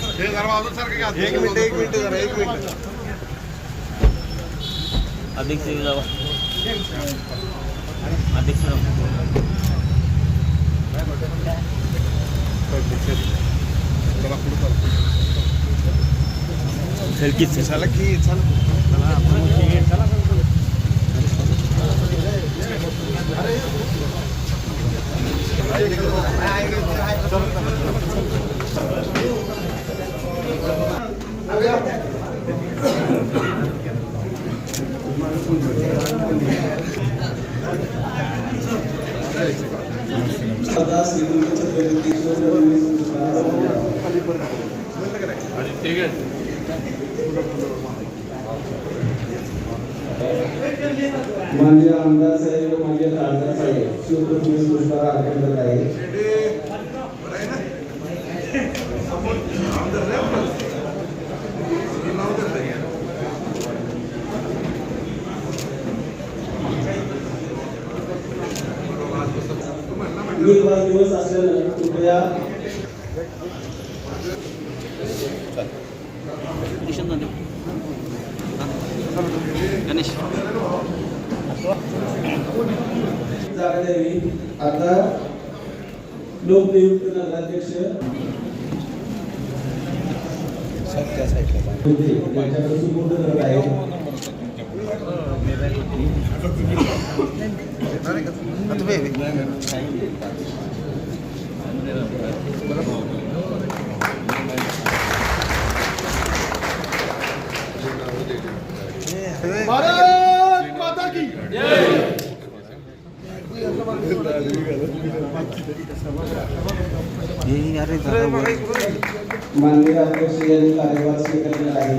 एक मिनिट एक मिनिट एक मिनिट. अधिक सिंग अधिक सिंग चला पुढे चला. सेल्फीच चला की चला माननीय आमदार साहेब माननीय खासदार साहेब शिवप्रतिनिधी पुष्पा अर्पण करत आहे निर्वाह दिवस असल्याने कृपया गणेश जागा द्यावी आता लोकनियुक्त नगराध्यक्ष होते त्यांच्याकडे सुपूर्द करत आहे आता बे- भारत माता की हे अरे जरा वर- माननीय अध्यक्ष यांनी कार्यभार स्वीकारलेला आहे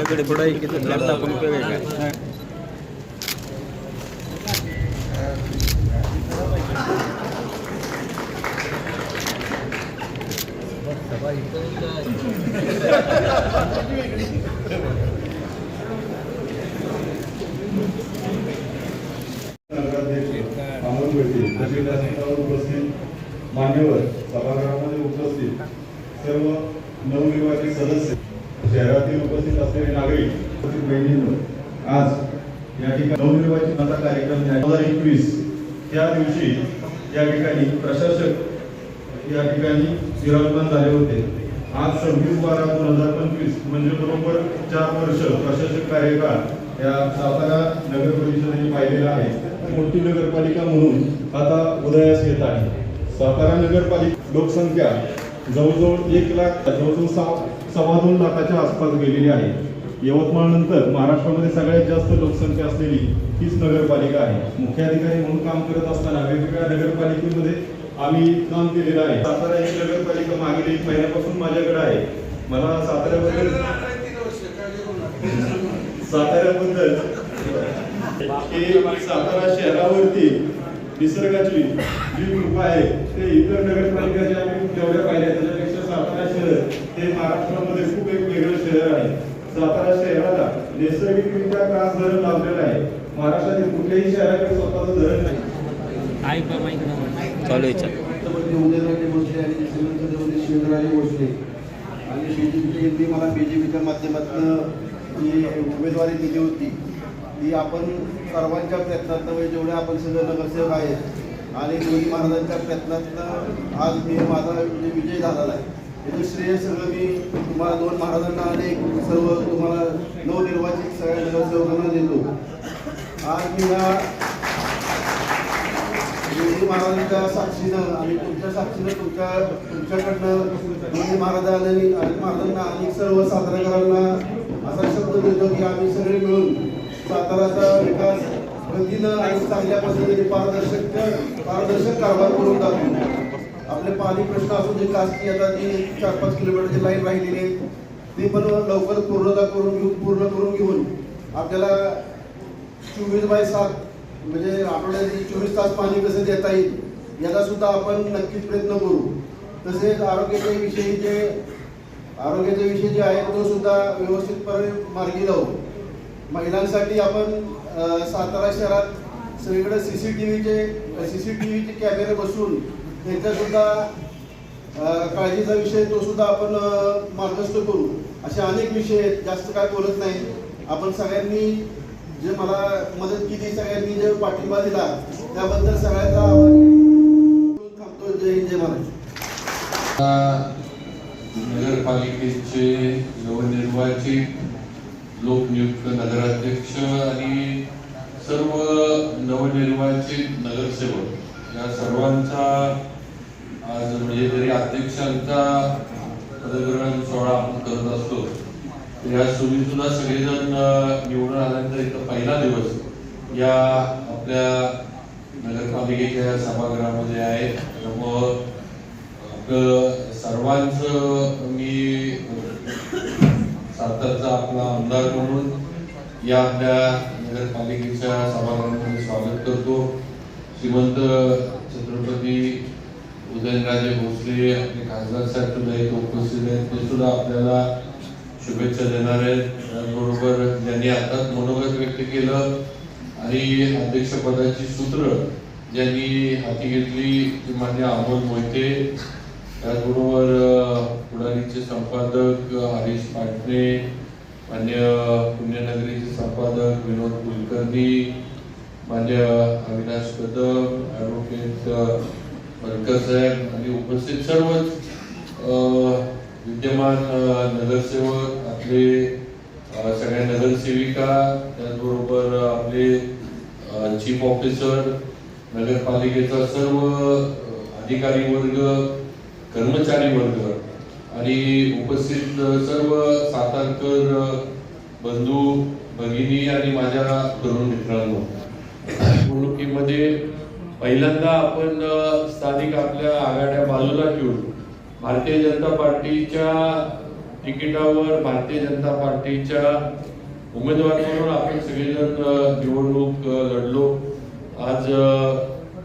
आपल्याकडे थोडा एक करता आपण उपयोग आहे का नगराध्यक्ष अमोल व्यासपीठावर उपस्थित मान्यवर सभागृहामध्ये उपस्थित सर्व नवनिर्वाचित सदस्य शहरातील उपस्थित असलेले नागरिक उपस्थित बहिणींनो आज या ठिकाणी नवनिर्वाचित मता कार्यक्रम दोन हजार एकवीस त्या दिवशी या ठिकाणी प्रशासक या ठिकाणी विराजमान झाले होते. आज सव्वीस बारा दोन हजार पंचवीस म्हणजे बरोबर चार वर्ष प्रशासक कार्यकाळ या सातारा नगर परिषदेने पाहिलेला आहे मोठी नगरपालिका म्हणून आता उदयास येत आहे. सातारा नगरपालिका लोकसंख्या जवळजवळ एक लाख जवळजवळ सहा सव्वा दोन लाखाच्या आसपास गेलेली आहे. यवतमाळ नंतर महाराष्ट्रामध्ये सगळ्यात जास्त लोकसंख्या असलेली हीच नगरपालिका आहे. मुख्याधिकारी म्हणून काम करत असताना वेगवेगळ्या नगरपालिकेमध्ये आम्ही काम केलेलं आहे. सातारा ही नगरपालिका मागील एक महिन्यापासून माझ्याकडे आहे. मला साताऱ्याबद्दल साताऱ्याबद्दल. की सातारा शहरावरती निसर्गाची जी कृपा आहे ते इतर नगरपालिका ज्या आम्ही जेवढ्या पाहिल्या त्याच्यापेक्षा सातारा शहर हे महाराष्ट्रामध्ये खूप एक वेगळं शहर आहे. सातारा शहराला नैसर्गिकरित्या कास धरण लावलेलं आहे. महाराष्ट्रातील कुठल्याही शहराकडे स्वतःचं धरण नाही. आणि यांनी मला बीजेपीच्या माध्यमातून ही उमेदवारी दिली होती. ती आपण सर्वांच्या प्रयत्नात जेवढे आपण सगळे नगरसेवक आहेत आणि दोन्ही महाराजांच्या प्रयत्नातनं आज मी माझा म्हणजे विजय झालेला आहे. याचं श्रेय सगळं मी तुम्हाला दोन महाराजांना आणि सर्व तुम्हाला नवनिर्वाचित सगळ्या नगरसेवकांना देतो. आज मी या दोन्ही महाराजांच्या साक्षीनं आणि तुमच्या साक्षीनं तुमच्या तुमच्याकडनं दोन्ही महाराजांनी आणि महाराजांना आणि सर्व साताराकरांना असा शब्द देतो की आम्ही सगळे मिळून साताराचा विकास गतीनं आणि चांगल्या पद्धतीने पारदर्शक पारदर्शक कारभार करून जातो आपले पाणी प्रश्न असू दे कास्की आता जी चार पाच किलोमीटरची लाईन राहिलेली आहे. ती पण लवकर पूर्णता करून घेऊन पूर्ण करून घेऊन आपल्याला चोवीस बाय सात म्हणजे आठवड्याची चोवीस तास पाणी कसं देता येईल याचा सुद्धा आपण नक्कीच प्रयत्न करू. तसेच आरोग्याच्या विषयी जे आरोग्याचा विषय जे आहे तो सुद्धा व्यवस्थितपणे मार्गी लावू महिलांसाठी आपण सातारा शहरात सगळीकडे सी सी टी व्हीचे सी सी टी व्हीचे कॅमेरे बसून त्यांच्यासुद्धा काळजीचा विषय तो सुद्धा आपण मार्गस्थ करू. असे अनेक विषय आहेत जास्त काय बोलत नाही. आपण सगळ्यांनी जे मला मदत केली सगळ्यांनी जे पाठिंबा दिला त्याबद्दल सगळ्यांचा थांबतो जय जय महाराज नगरपालिकेचे नवनिर्वाचित लोकनियुक्त नगराध्यक्ष आणि सर्व नवनिर्वाचित नगरसेवक या सर्वांचा आज म्हणजे जरी अध्यक्षांचा पदग्रहण सोहळा आपण करत असतो या सोयी सुद्धा सगळेजण निवडून आल्यानंतर इथं पहिला दिवस या आपल्या नगरपालिकेच्या सभागृहामध्ये आहे. त्यामुळं सर्वांचं मी सातारचा आपला आमदार म्हणून या आपल्या नगरपालिकेच्या सभागृहामध्ये स्वागत करतो. श्रीमंत छत्रपती उदयनराजे भोसले आपले खासदार साहेब सुद्धा इथे उपस्थित आहेत. ते सुद्धा आपल्याला शुभेच्छा देणार आहेत. त्याचबरोबर ज्यांनी आताच मनोगत व्यक्त केलं आणि अध्यक्षपदाची सूत्र ज्यांनी हाती घेतली ती मान्य अमोल मोहिते त्याचबरोबर पुढारीचे संपादक हरीश पाटणे मान्य पुण्यनगरीचे संपादक विनोद कुलकर्णी मान्य अविनाश कदम ॲडव्होकेट बनकर साहेब आणि उपस्थित सर्वच विद्यमान नगरसेवक आपले सगळ्या नगरसेविका त्याचबरोबर आपले चीफ ऑफिसर नगरपालिकेचा सर्व अधिकारी वर्ग कर्मचारी वर्ग. आणि उपस्थित सर्व सातारकर बंधू भगिनी आणि माझ्या तरुण मित्रांनो निवडणुकीमध्ये पहिल्यांदा आपण स्थानिक आपल्या आघाड्या बाजूला ठेवून भारतीय जनता पार्टीच्या तिकिटावर भारतीय जनता पार्टीच्या उमेदवार म्हणून आपण सगळेजण निवडणूक लढलो. आज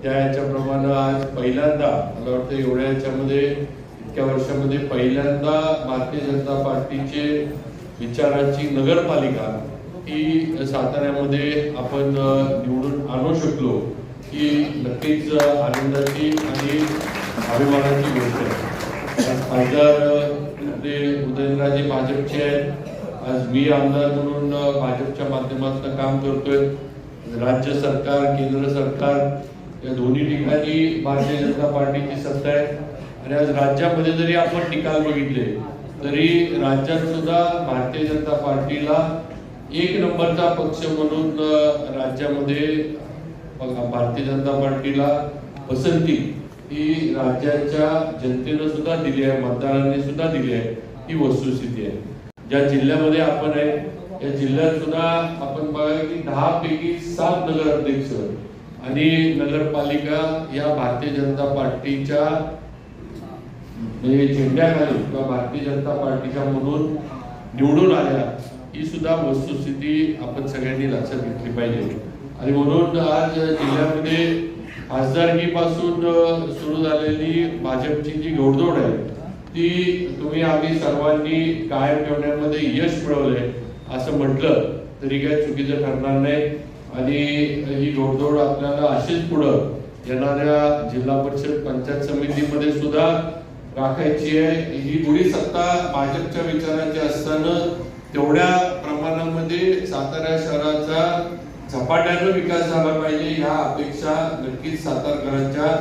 त्या याच्याप्रमाणे आज पहिल्यांदा मला वाटतं एवढ्या याच्यामध्ये इतक्या वर्षामध्ये पहिल्यांदा भारतीय जनता पार्टीचे विचारांची नगरपालिका ही साताऱ्यामध्ये आपण निवडून आणू शकलो ही नक्कीच आनंदाची आणि अभिमानाची गोष्ट आहे. खासदार ते उदयनराजे भाजपचे आहेत. आज मी आमदार म्हणून भाजपच्या माध्यमातून काम करतोय. राज्य सरकार केंद्र सरकार या दोन्ही ठिकाणी भारतीय जनता पार्टीची सत्ता आहे. आणि आज राज्यामध्ये जरी आपण निकाल बघितले तरी राज्यात सुद्धा भारतीय जनता पार्टीला एक नंबरचा पक्ष म्हणून राज्यामध्ये भारतीय जनता पार्टीला पसंती ही राज्याच्या जनतेनं सुद्धा दिली आहे मतदारांनी सुद्धा दिली आहे ही वस्तुस्थिती आहे. ज्या जिल्ह्यामध्ये आपण आहे या जिल्ह्यात सुद्धा आपण बघा की दहा पैकी सात नगराध्यक्ष आणि नगरपालिका या भारतीय जनता पार्टीच्या म्हणजे झेंड्याखाली किंवा भारतीय जनता पार्टीच्या म्हणून निवडून आल्या ही सुद्धा वस्तुस्थिती आपण सगळ्यांनी लक्षात घेतली पाहिजे. आणि म्हणून आज जिल्ह्यामध्ये खासदारकीपासून पासून सुरू झालेली भाजपची जी घोडदौड आहे ती तुम्ही आम्ही सर्वांनी कायम ठेवण्यामध्ये यश मिळवलंय असं म्हटलं तरी काय चुकीचं ठरणार नाही. आणि ही घोडदौड आपल्याला अशीच पुढं येणाऱ्या जिल्हा परिषद पंचायत समितीमध्ये सुद्धा राखायची आहे. ही गुढी सत्ता भाजपच्या विचारांची असताना तेवढ्या प्रमाणामध्ये सातारा शहराचा झपाट्यानं विकास झाला पाहिजे ह्या अपेक्षा नक्कीच सातारकरांच्या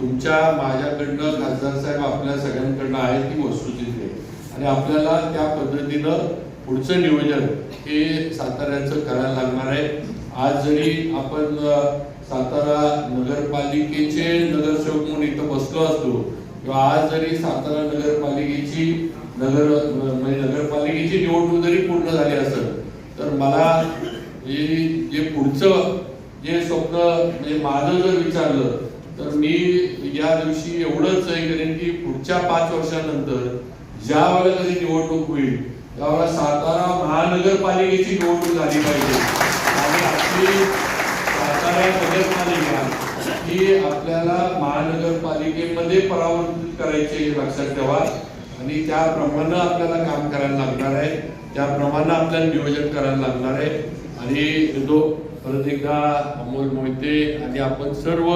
तुमच्या माझ्याकडनं खासदार साहेब आपल्या सगळ्यांकडनं आहे ती वस्तुस्थिती आणि आपल्याला त्या पद्धतीनं पुढचं नियोजन हे साताऱ्याचं करायला लागणार आहे. आज जरी आपण सातारा नगरपालिकेचे नगरसेवक म्हणून इथं बसलो असतो किंवा आज जरी सातारा नगरपालिकेची नगर म्हणजे नगरपालिकेची निवडणूक जरी पूर्ण झाली असेल तर मला जे पुढचं जे स्वप्न म्हणजे माझं जर विचारलं तर मी या दिवशी एवढंच हे करेन की पुढच्या पाच वर्षानंतर ज्या वेळेला कधी निवडणूक होईल त्यावेळेला सातारा महानगरपालिकेची निवडणूक झाली पाहिजे. आणि आपली सातारा नगरपालिका ही आपल्याला महानगरपालिकेमध्ये परावर्तित करायची लक्षात ठेवा. आणि त्याप्रमाणे आपल्याला काम करायला लागणार आहे. त्याप्रमाणे आपल्याला नियोजन करायला लागणार आहे. आणि जो परत एकदा अमोल मोहिते आणि आपण सर्व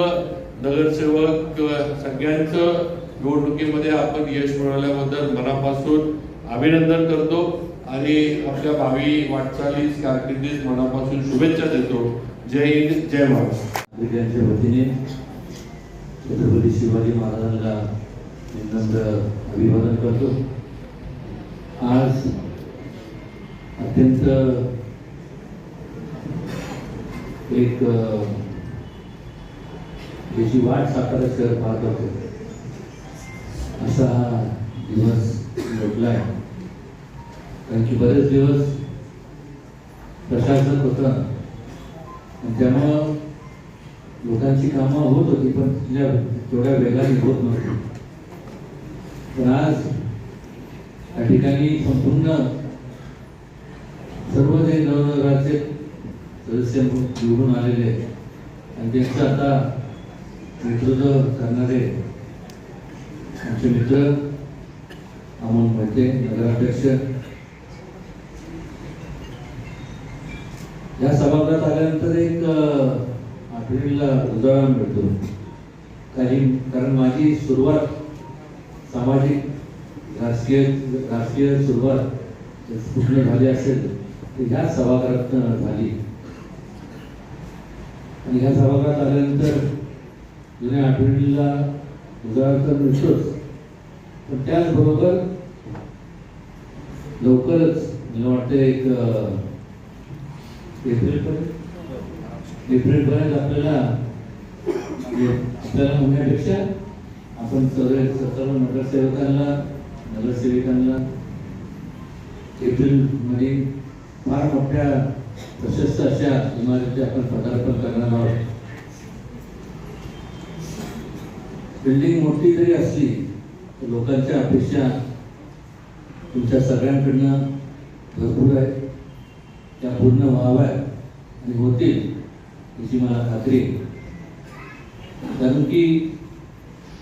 नगरसेवक सगळ्यांचं निवडणुकीमध्ये आपण यश मिळवल्याबद्दल मनापासून अभिनंदन करतो. आणि आपल्या भावी वाटचालीस कारकिर्दीस मनापासून शुभेच्छा देतो. जय हिंद जय महाराष्ट्र नागरिकांच्या वतीने छत्रपती शिवाजी महाराजांना नंतर अभिवादन करतो. आज अत्यंत एक याची वाट सातारा शहर पाहत होते. असा हा दिवस लोटला आहे. कारण की बरेच दिवस प्रशासक होता. आणि त्यामुळं लोकांची कामं होत होती पण तिच्या तेवढ्या वेगाने होत नव्हती. पण आज या ठिकाणी संपूर्ण सर्व जे नवनगराचे सदस्य निवडून आलेले आणि त्यांचं आता नेतृत्व करणारे आमचे मित्र अमोल मोहिते नगराध्यक्ष या सभागृहात आल्यानंतर एक आठवणीला उजाळा मिळतो. काही कारण माझी सुरुवात सामाजिक राजकीय राजकीय सुरुवात कुठलं झाली असेल तर ह्या सभागृहात झाली. आणि ह्या सभागृहात आल्यानंतर जुन्या आठवणीला उजाळा तर मिळतोच. पण त्याचबरोबर लवकरच मला वाटतं एक एप्रिलपर्यंत एप्रिलपर्यंत आपल्याला आपल्याला होण्यापेक्षा आपण सर्व सर्व नगरसेवकांना नगरसेविकांना एप्रिलमध्ये म्हणजे फार मोठ्या प्रशस्त अशा इमारती आपण पदार्पण करणार आहोत. बिल्डिंग मोठी जरी असली तर लोकांच्या अपेक्षा तुमच्या सगळ्यांकडनं भरपूर आहे त्या पूर्ण व्हाव्या आणि होतील याची मला खात्री कारण की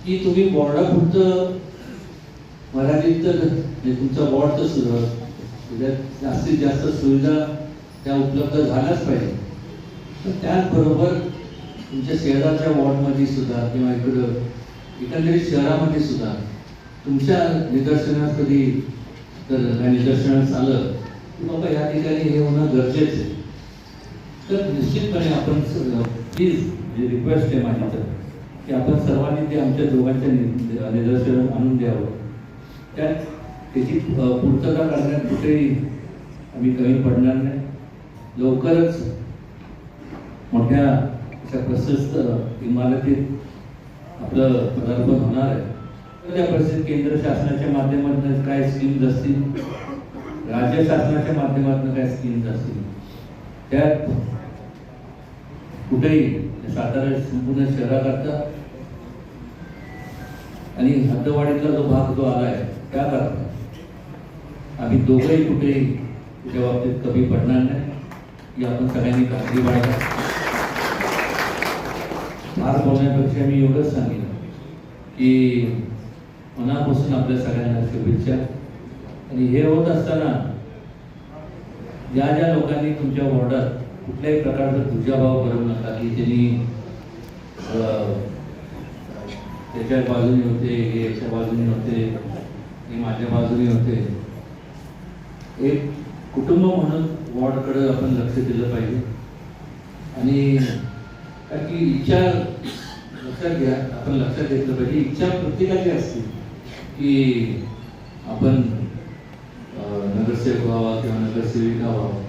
की तुम्ही बॉर्डापुरतं मर्यादित तर म्हणजे तुमचा बोर्ड तर सुरू त्याच्यात म्हणजे जास्तीत जास्त सुविधा त्या उपलब्ध झाल्याच पाहिजे. तर त्याचबरोबर तुमच्या शहराच्या वॉर्डमध्ये सुद्धा किंवा इकडं एकंदरीत शहरामध्ये सुद्धा तुमच्या निदर्शनात कधी तर निदर्शनास आलं बाबा या ठिकाणी हे होणं गरजेचं आहे. तर निश्चितपणे आपण प्लीज म्हणजे रिक्वेस्ट आहे माझी तर की आपण सर्वांनी ते आमच्या दोघांच्या नि- निदर्शन आणून द्यावं. त्यात त्याची पूर्तता करण्यात कुठेही आम्ही कमी पडणार नाही. लवकरच मोठ्या अशा प्रशस्त इमारतीत आपलं पदार्पण होणार आहे. तर त्या परिस्थितीत केंद्र शासनाच्या माध्यमातून काय स्कीम्स असतील? राज्य शासनाच्या माध्यमातून काय स्कीम्स असतील? त्यात कुठेही सातारा संपूर्ण शहराकरता आणि हद्दवाडीचा जो भाग जो आला आहे त्याकरता आम्ही दोघंही कुठेही त्या बाबतीत कमी पडणार नाही. ही आपण सगळ्यांनी काळजी बाळगा. फार बोलण्यापेक्षा मी एवढंच सांगितलं की मनापासून आपल्या सगळ्यांना शुभेच्छा. आणि हे होत असताना ज्या ज्या लोकांनी तुमच्या वॉर्डात कुठल्याही प्रकारचा दुजाभाव करू नका की त्यांनी त्याच्या बाजूने होते हे याच्या बाजूने होते हे माझ्या बाजूने होते. एक कुटुंब म्हणून वॉर्डकडे आपण लक्ष दिलं पाहिजे. आणि कारण की इच्छा लक्षात घ्या आपण लक्षात घेतलं पाहिजे. इच्छा प्रत्येकाची असते की आपण नगरसेवक व्हावा किंवा नगरसेविका व्हावा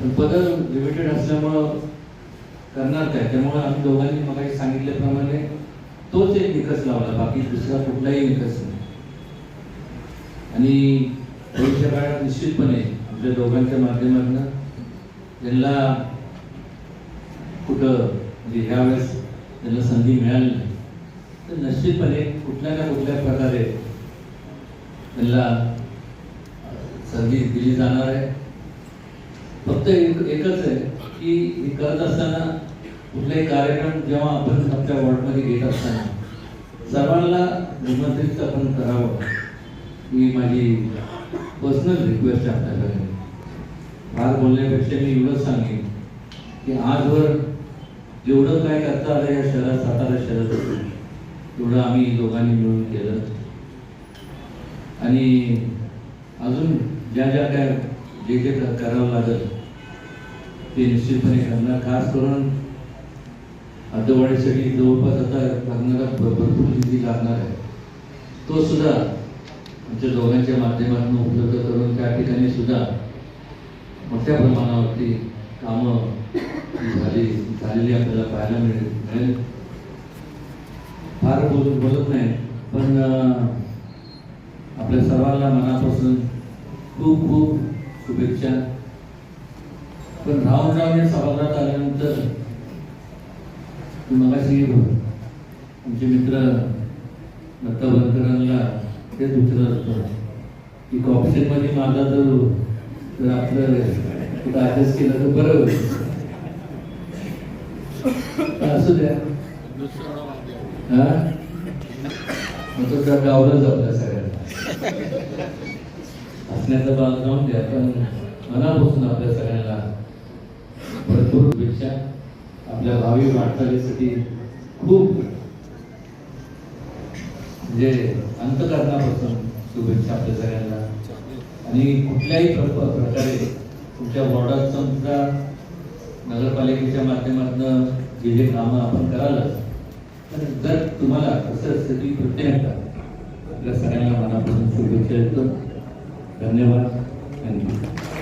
पण पद लिमिटेड असल्यामुळं करणार काय? त्यामुळे आम्ही दोघांनी मग सांगितल्याप्रमाणे तोच एक निकष लावला बाकी दुसरा कुठलाही निकष नाही. आणि भविष्य काळात निश्चितपणे आपल्या दोघांच्या माध्यमातून त्यांना कुठं म्हणजे ह्यावेळेस त्यांना संधी मिळाली नाही तर निश्चितपणे कुठल्या ना कुठल्या प्रकारे त्यांना अं, संधी दिली जाणार आहे. फक्त एक एकच आहे की हे करत असताना कुठलाही कार्यक्रम जेव्हा आपण आपल्या वॉर्डमध्ये घेत असताना सर्वांना निमंत्रित आपण करावं. ही माझी पर्सनल रिक्वेस्ट आहे आपल्याकडे. फार बोलण्यापेक्षा मी एवढंच सांगेन की आजवर जेवढं काय करता आलं या शहरात सातारा शहरात तेवढं आम्ही दोघांनी मिळून केलं. आणि अजून ज्या ज्या काय जे जे करावं लागेल ते निश्चितपणे करणार. खास करून अर्धवाढीसाठी जवळपास आता लागणारा भर- भरपूर निधी लागणार आहे. तो सुद्धा आमच्या दोघांच्या माध्यमातून उपलब्ध करून त्या ठिकाणी सुद्धा मोठ्या प्रमाणावरती कामं झाली झालेली आपल्याला पाहायला मिळेल. मिळेल फार बोलून बोलत नाही पण आपल्या सर्वांना मनापासून खूप खूप शुभेच्छा. पण राहून राहून या सभागृहात आल्यानंतर मगाशी आमचे मित्र दत्ता बनकरांना तेच विचारत होतो की कॉप्शनमध्ये माझा जर जर आपलं कुठं ॲडजस्ट केलं तर बरं होईल. असू द्या. हा? मग तो गावला जाऊ द्या सगळ्यांना. असण्याचा भाग जाऊन द्या पण मनापासून आपल्या सगळ्यांना भरपूर शुभेच्छा. आपल्या भावी वाटचालीसाठी खूप म्हणजे अंतकरणापासून शुभेच्छा आपल्या सगळ्यांना. आणि कुठल्याही प्रकारे तुमच्या वॉर्डात समजा नगरपालिकेच्या माध्यमातून जे जे कामं आपण करालच तर जर तुम्हाला असं असतं की कृत्य आपल्या सगळ्यांना मनापासून शुभेच्छा देतो. धन्यवाद. थँक्यू